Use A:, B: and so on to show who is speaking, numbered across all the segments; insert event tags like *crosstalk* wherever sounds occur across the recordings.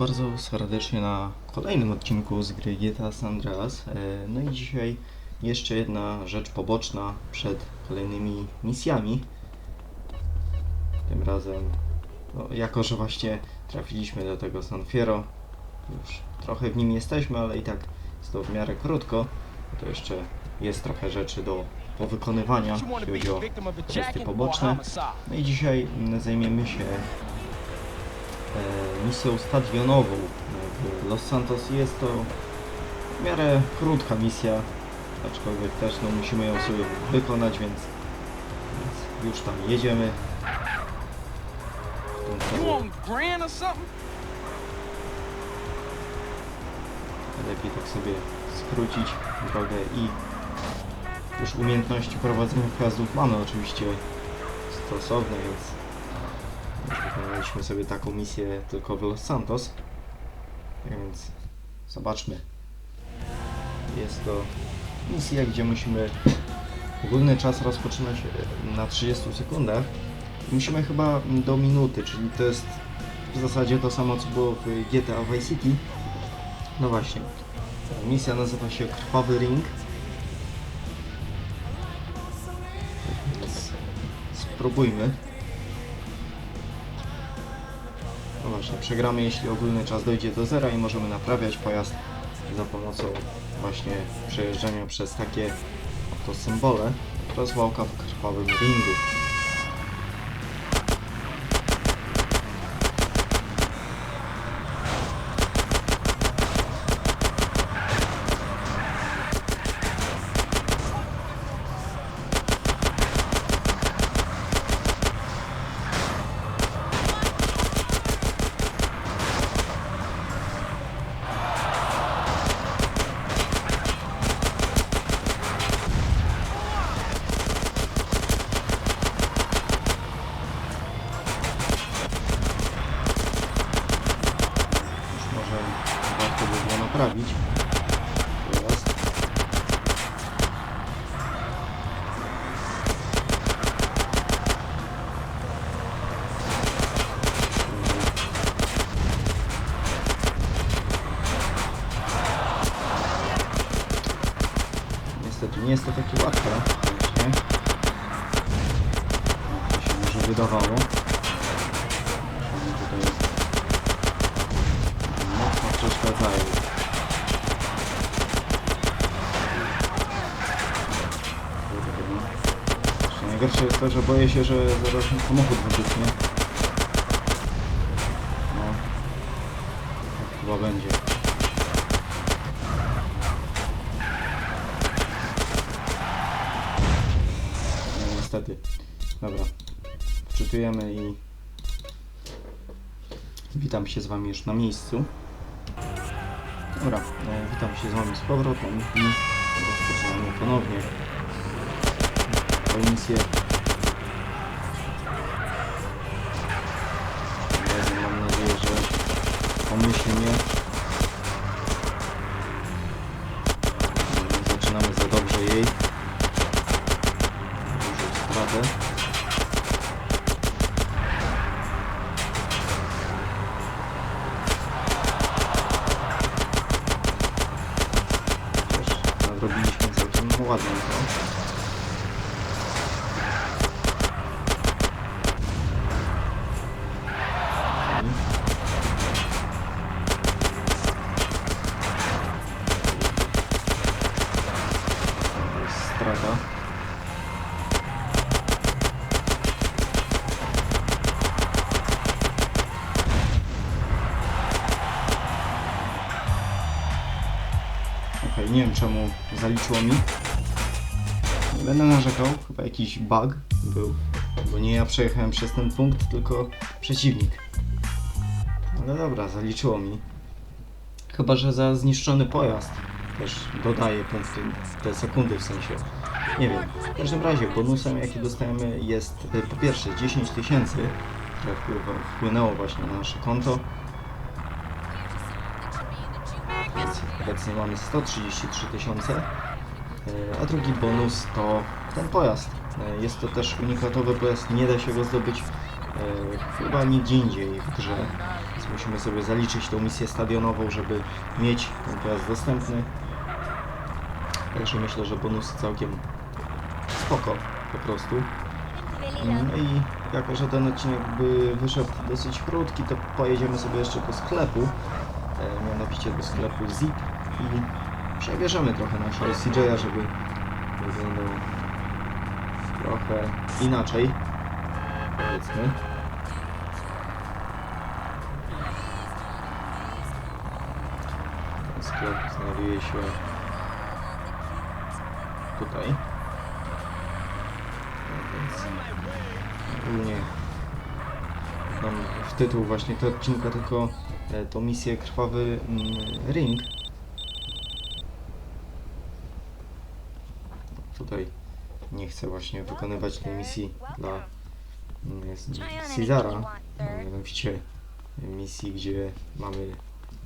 A: bardzo serdecznie na kolejnym odcinku z gry GTA San Andreas. E, No i dzisiaj jeszcze jedna rzecz poboczna przed kolejnymi misjami. Tym razem, no, jako że właśnie trafiliśmy do tego San Fierro, już trochę w nim jesteśmy, ale i tak jest to w miarę krótko, to jeszcze jest trochę rzeczy do powykonywania, jeśli chodzi o kwestie poboczne. No i dzisiaj zajmiemy się misją stadionową w Los Santos. Jest to w miarę krótka misja, aczkolwiek też no, musimy ją sobie wykonać, więc, więc już tam jedziemy. Lepiej tak sobie skrócić drogę i już umiejętności prowadzenia pojazdów mamy oczywiście stosowne, więc wykonaliśmy sobie taką misję tylko w Los Santos. Więc zobaczmy. Jest to misja, gdzie musimy ogólny czas rozpoczynać e, na 30 sekundach. Musimy chyba do minuty, czyli to jest w zasadzie to samo co było w GTA Vice City. No właśnie. Misja nazywa się Krwawy Ring. Więc spróbujmy. Przegramy jeśli ogólny czas dojdzie do zera i możemy naprawiać pojazd za pomocą właśnie przejeżdżania przez takie oto symbole. Rozwałka w krwawym ringu. Nie jest to takie łatwe. Jak to się może wydawało. Tutaj mocno przeszkadzają. Jeszcze Najgorsze jest to, że boję się, że zaraz mi samochód wybuchnie. No. Tak chyba będzie. Niestety. Dobra. Wczytujemy i Witam się z Wami już na miejscu. Dobra, e, witam się z Wami z powrotem i rozpoczynamy ponownie tę misję. Mam nadzieję, że pomyślnie Też nadrobiliśmy całkiem ładnie to. To nie wiem czemu zaliczyło mi. Nie będę narzekał, chyba jakiś bug był. Bo nie ja przejechałem przez ten punkt, tylko przeciwnik. Ale dobra, zaliczyło mi. Chyba, że za zniszczony pojazd też dodaje punkty, te sekundy w sensie. Nie wiem. W każdym razie bonusem jaki dostajemy jest y, po pierwsze 10 tysięcy, które wpłynęło właśnie na nasze konto. Więc obecnie mamy 133 tysiące. E, A drugi bonus to ten pojazd. E, Jest to też unikatowy pojazd, nie da się go zdobyć e, chyba nigdzie indziej w grze. musimy sobie zaliczyć tą misję stadionową, żeby mieć ten pojazd dostępny. Także myślę, że bonusy całkiem spoko po prostu. No i jako, że ten odcinek by wyszedł dosyć krótki, to pojedziemy sobie jeszcze do sklepu, mianowicie do sklepu Zip i przebierzemy trochę naszego CJ'a, żeby wyglądał trochę inaczej, powiedzmy. Ten sklep znajduje się tutaj. Tak więc ogólnie mam w tytuł właśnie tego odcinka tylko e, tą misję Krwawy mm, Ring. Tutaj nie chcę właśnie wykonywać tej misji dla mm, Cezara, mianowicie misji, gdzie mamy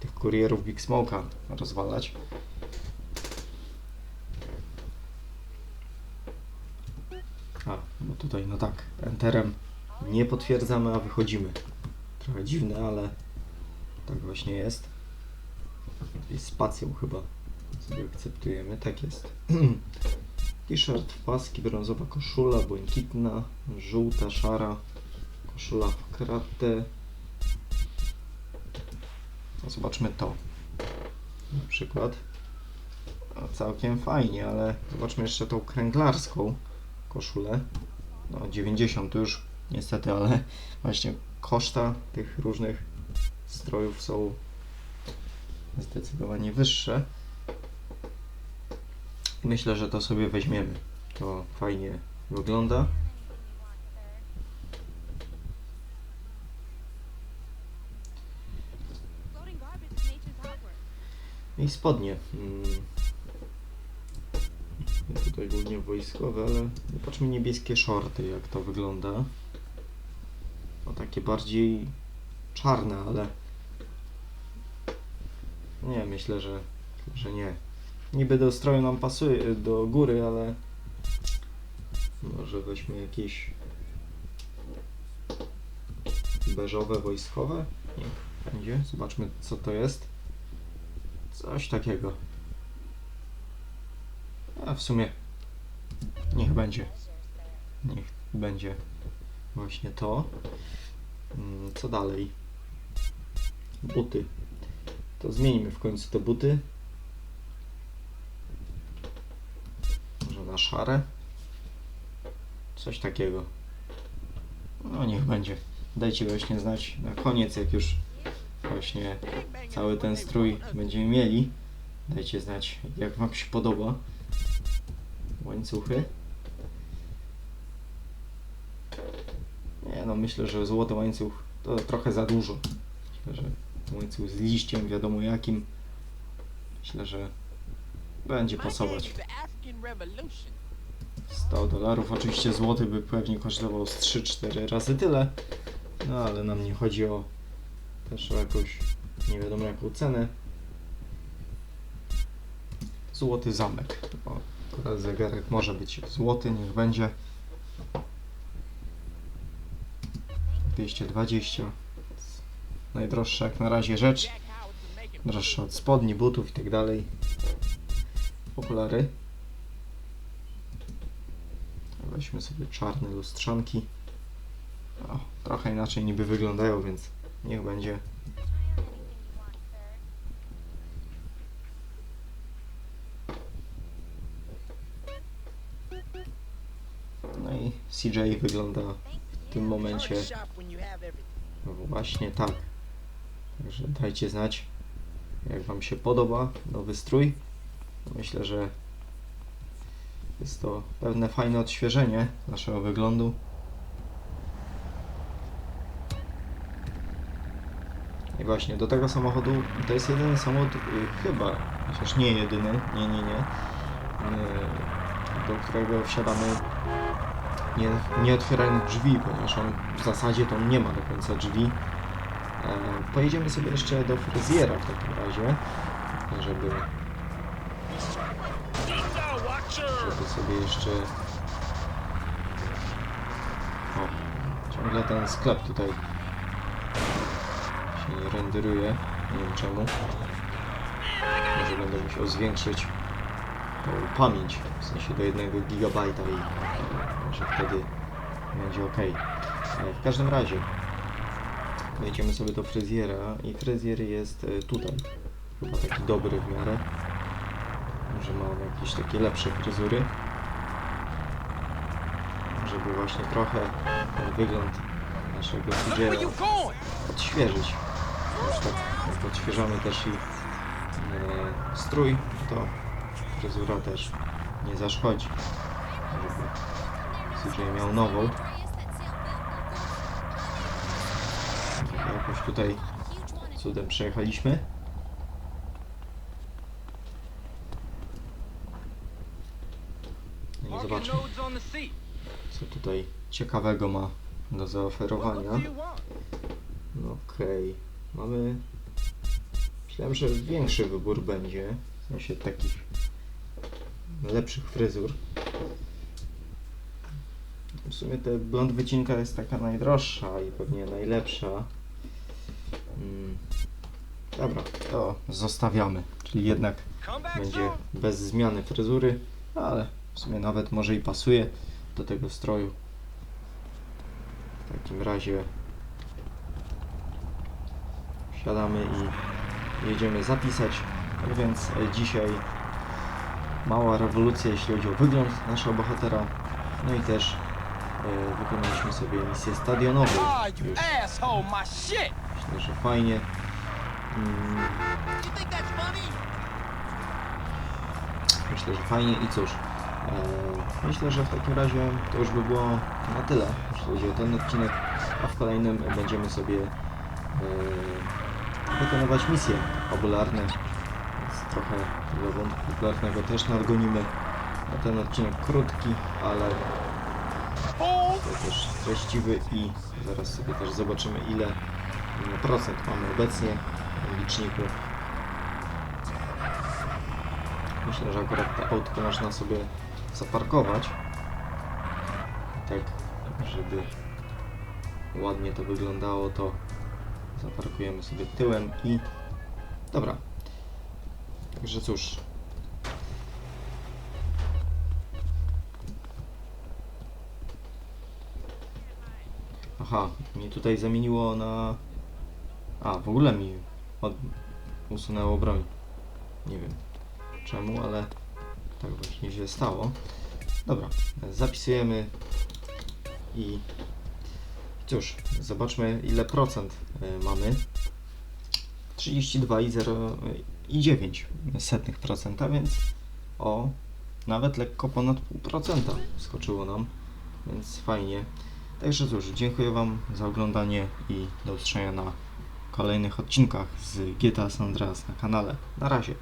A: tych kurierów Big Smoke'a rozwalać. A, bo tutaj, no tak, enterem nie potwierdzamy, a wychodzimy. Trochę dziwne, ale tak właśnie jest. I spacją chyba sobie akceptujemy, tak jest. *clears throat* T-shirt, paski, brązowa koszula, błękitna, żółta, szara, koszula w kratę. No, zobaczmy to. Na przykład. No, całkiem fajnie, ale zobaczmy jeszcze tą kręglarską koszulę. No 90 to już niestety, ale właśnie koszta tych różnych strojów są zdecydowanie wyższe. Myślę, że to sobie weźmiemy. To fajnie wygląda. I spodnie. Mm. Tutaj głównie wojskowe, ale patrzmy niebieskie shorty, jak to wygląda. Takie bardziej czarne, ale nie, myślę, że, że nie. Niby do stroju nam pasuje, do góry, ale może weźmy jakieś beżowe, wojskowe? Niech będzie. Zobaczmy, co to jest. Coś takiego. A w sumie niech będzie. Niech będzie właśnie to. Mm, Co dalej? Buty. To zmienimy w końcu te buty. Może na szare? Coś takiego. No niech będzie. Dajcie właśnie znać na koniec, jak już właśnie cały ten strój będziemy mieli. Dajcie znać, jak Wam się podoba. Łańcuchy. Nie no, myślę, że złoty łańcuch to trochę za dużo. Myślę, że łańcuch z liściem, wiadomo jakim. Myślę, że będzie pasować. 100 dolarów. Oczywiście złoty by pewnie kosztował z 3-4 razy tyle. No ale nam nie chodzi o też o jakąś nie wiadomo jaką cenę. Złoty zamek. O, akurat zegarek może być złoty, niech będzie. 220. Najdroższa jak na razie rzecz. Droższa od spodni, butów i tak dalej. Okulary. Weźmy sobie czarne lustrzanki. O, trochę inaczej niby wyglądają, więc niech będzie. No i CJ wygląda w tym momencie właśnie tak. Także dajcie znać, jak Wam się podoba nowy strój. Myślę, że jest to pewne fajne odświeżenie naszego wyglądu. I właśnie do tego samochodu to jest jedyny samochód, y, chyba, chociaż nie jedyny, nie, nie, nie, y, do którego wsiadamy nie, nie otwierając drzwi, ponieważ on w zasadzie to nie ma do końca drzwi. E, pojedziemy sobie jeszcze do fryzjera w takim razie, żeby, żeby sobie jeszcze... O, ciągle ten sklep tutaj się nie renderuje. Nie wiem czemu. Może będę musiał zwiększyć pamięć, w sensie do 1 GB i e, może wtedy będzie ok. W każdym razie wejdziemy sobie do fryzjera i fryzjer jest e, tutaj. Chyba taki dobry w miarę. Może mam jakieś takie lepsze fryzury. Żeby właśnie trochę ten wygląd naszego fryzjera odświeżyć. Już tak odświeżamy też i e, strój, to fryzura też nie zaszkodzi. Żeby CJ miał nową. Jakoś tutaj cudem przejechaliśmy. No i zobaczmy, co tutaj ciekawego ma do zaoferowania. okej, mamy... Myślałem, że większy wybór będzie, w sensie takich lepszych fryzur. W sumie ta blond wycinka jest taka najdroższa i pewnie najlepsza. Mm. Dobra, to zostawiamy, czyli jednak będzie bez zmiany fryzury, ale w sumie nawet może i pasuje do tego stroju. W takim razie wsiadamy i jedziemy zapisać. Tak więc e, dzisiaj mała rewolucja, jeśli chodzi o wygląd naszego bohatera. No i też e, wykonaliśmy sobie misję stadionową.
B: Ah,
A: Już myślę, że fajnie. Mm? Myślę, że fajnie i cóż. E, myślę, że w takim razie to już by było na tyle, jeśli chodzi o ten odcinek, a w kolejnym będziemy sobie e, wykonywać misje fabularne. Trochę wątku fabularnego też nadgonimy. Na ten odcinek krótki, ale to też treściwy i zaraz sobie też zobaczymy ile procent mamy obecnie w liczniku. Myślę, że akurat to autko można sobie zaparkować. Tak, żeby ładnie to wyglądało, to zaparkujemy sobie tyłem i dobra że cóż. Aha, mi tutaj zamieniło na... A, w ogóle mi od... usunęło broń. Nie wiem czemu, ale tak właśnie się stało. Dobra, zapisujemy i cóż, zobaczmy ile procent y, mamy. 32 i 0 0,9%, więc o nawet lekko ponad 0,5% skoczyło nam, więc fajnie. Także cóż, dziękuję Wam za oglądanie i do usłyszenia na kolejnych odcinkach z GTA San Andreas na kanale. Na razie.